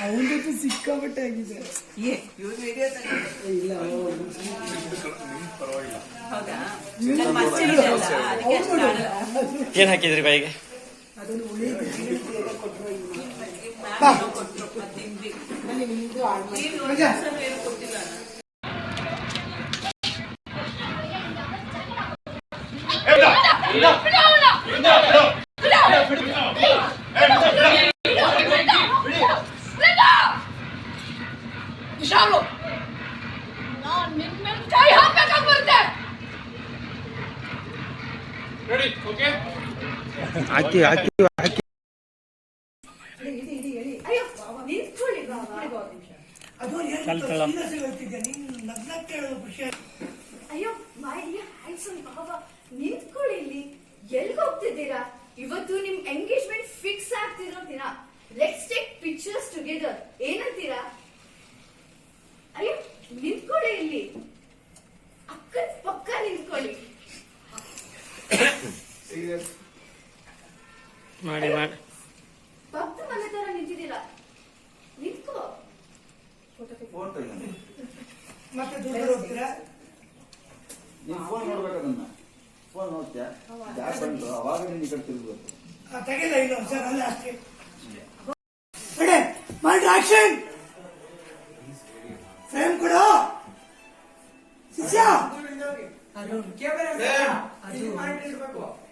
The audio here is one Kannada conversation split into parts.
ಅವನದು ಸಿಕ್ಕಾಪಟ್ಟೆ ಆಗಿದೆ ಇಲ್ಲ. ಏನ್ ಹಾಕಿದ್ರಿ ಬಾಯಿಗೆ? ಅದನ್ನು ಉಳಿದು ಕೊಟ್ರು, ಮತ್ತೆ ಹಿಂದಿ. ನನಗೆ ನಿಮ್ದು ಹಾಳು ಮಾಡಿ ನೀನು ಒಂದು ಹೆಸರು ಏನು ಕೊಟ್ಟಿಲ್ಲ ಅಣ್ಣ. ವಿಶಾಲು! ನಾನ್ ನಿನ್ನ ಮೇಲೆ ಕೈ ಹಾಕ್ಬೇಕಾಗ್ ಬರುತ್ತೆ? ಹಾಕಿ ಹಾಕಿ ಹಾಕಿ. ಅಯ್ಯೋ ಬಾಬಾ. ಹ್ಯಾಂಡ್ಸಮ್ ನಿಂತ್ಕೊಳ್ಳಿ ಇಲ್ಲಿ. ಎಲ್ಲಿ ಹೋಗ್ತಿದ್ದೀರಾ? ಇವತ್ತು ನಿಮ್ ಎಂಗೇಜ್ಮೆಂಟ್ ಫಿಕ್ಸ್ ಆಗ್ತಿರೋ ದಿನ. ಲೆಟ್ಸ್ ಟೇಕ್ ಪಿಕ್ಚರ್ಸ್ ಟುಗೆದರ್ ಏನಂತೀರಾ? ಅಯ್ಯೋ ನಿಂತ್ಕೊಳ್ಳಿ ಇಲ್ಲಿ. ಅಕ್ಕನ ಪಕ್ಕ ನಿಂತ್ಕೊಳ್ಳಿ. ಮಾಡಿ ಮಾಡಿ. ಭಕ್ತ ಮನೆ ತರ ನಿಂತಿದ್ದೀರಾ. ನಿಂತ್ಕೋ. ಮತ್ತೆ ದುಡ್ಡು ಹೋಗ್ತೀರಾ? ನೀನ್ ಫೋನ್ ನೋಡ್ಬೇಕದನ್ನ ಫೋನ್ ನೋಡ್ತೀಯಾ? ಬಂತು ಅವಾಗ ನೀನ್ ಈ ಕಡೆ ತಿರ್ಗ್ಬೇಕು. ಆ, ತೆಗೆದ ಇಲ್ಲ ಸರ್ ಅಲ್ಲ ಅಷ್ಟೇ. ಕಡೆ ಮಾಡಿ ಆಕ್ಷನ್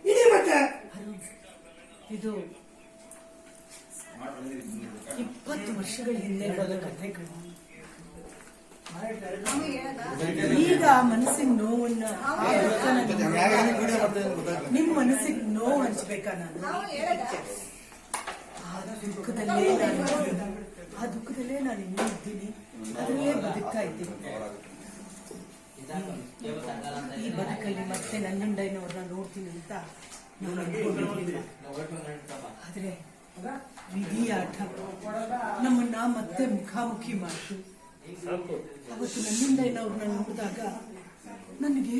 ಇಡಿ ಮತ್ತೆ? ಇದು ಇಪ್ಪತ್ತು ವರ್ಷಗಳ ಹಿಂದೆ ಕಥೆ ಕಥೆಗಳು ಈಗ ಮನಸ್ಸಿನ ನೋವನ್ನ ಆ ದುಃಖನ ನಿಮ್ ಮನಸ್ಸಿಗೆ ನೋವು ಹಂಚ್ಬೇಕಾ ನಾನು? ಆ ದುಃಖದಲ್ಲೇ ನಾನು ಆ ದುಃಖದಲ್ಲೇ ನಾನು ಇನ್ನೂ ಇದ್ದೀನಿ. ಅದರಲ್ಲೇ ಬದುಕ್ತಾ ಇದ್ದೀನಿ. ಈ ಬದುಕಲ್ಲಿ ಮತ್ತೆ ನನ್ನಂಡೈನವ್ರನ್ನ ನೋಡ್ತೀನಿ ಅಂತ ನಾನು ಅನ್ಕೊಂಡಿರ್ಲಿಲ್ಲ. ಆದ್ರೆ ವಿಧಿಯಾಟ ನಮ್ಮನ್ನ ಮತ್ತೆ ಮುಖಾಮುಖಿ ಮಾಡ್ತು. ಅವತ್ತು ನನ್ನಂಡೈನವ್ರನ್ನ ನೋಡಿದಾಗ ನನಗೆ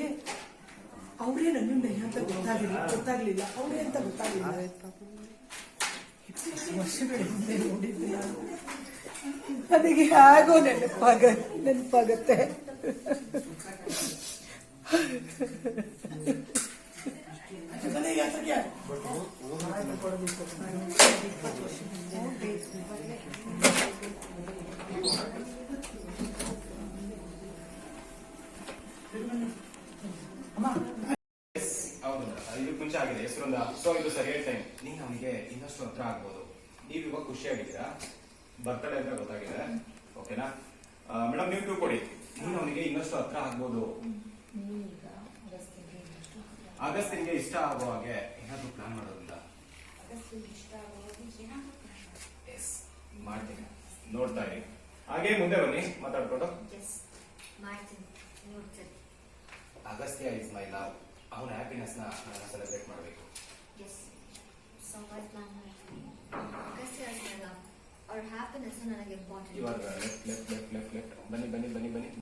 ಅವರೇ ನಂಜುಂಡಯ್ಯ ಅಂತ ಗೊತ್ತಾಗಲಿಲ್ಲ, ಗೊತ್ತಾಗ್ಲಿಲ್ಲ. ಅವರೇ ಅಂತ ಗೊತ್ತಾಗ್ಲಿಲ್ಲ. ವರ್ಷಗಳ ಹಿಂದೆ ನೋಡಿದ್ದೆ ನಾನು ನನಗೆ ಹೇಗೋ ನೆನಪಾಗ, ನೆನಪಾಗತ್ತೆ. ಇದಕ್ಕೆ ಮುಂಚೆ ಆಗಿದೆ ಹೆಸರೊಂದ ಸೊ ಇದು ಸರಿಯಾದ ಟೈಮ್ ನೀವು ಅವನಿಗೆ ಇನ್ನಷ್ಟು ಹತ್ರ ಆಗ್ಬೋದು ನೀವು ಇವಾಗ ಖುಷಿಯಾಗಿದ್ದೀರಾ ಬರ್ತಡೆ ಅಂತ ಗೊತ್ತಾಗಿದೆ ಓಕೆನಾ ಮೇಡಮ್, ನೀವು ಟೂ ಕೊಡಿ. ಮುಂದೆ ಅವನಿಗೆ ಇನ್ನಷ್ಟು ಹತ್ರ ಆಗ್ಬೋದು. ನಿಮಗೆ ಇಷ್ಟ ಆಗೋ ಹಾಗೆ ಏನಾದ್ರು ಪ್ಲಾನ್ ಮಾಡೋದಿಲ್ಲ ಮಾಡ್ತೀನಿ. ನೋಡ್ತಾ ಇರಿ. ಹಾಗೆ ಮುಂದೆ ಬನ್ನಿ, ಮಾತಾಡ್ಕೊಂಡು. ಅಗಸ್ತ್ಯ ಇಸ್ ಮೈ ಲವ್ ಅವನ ಹ್ಯಾಪಿನೆಸ್ನ ಸೆಲೆಬ್ರೇಟ್ ಮಾಡಬೇಕು. ನನಗೆ ಇಂಪಾರ್ಟೆಂಟ್ ಇವಾಗ left left left left left ಬನ್ನಿ ಬನ್ನಿ ಬನ್ನಿ ಬನ್ನಿ.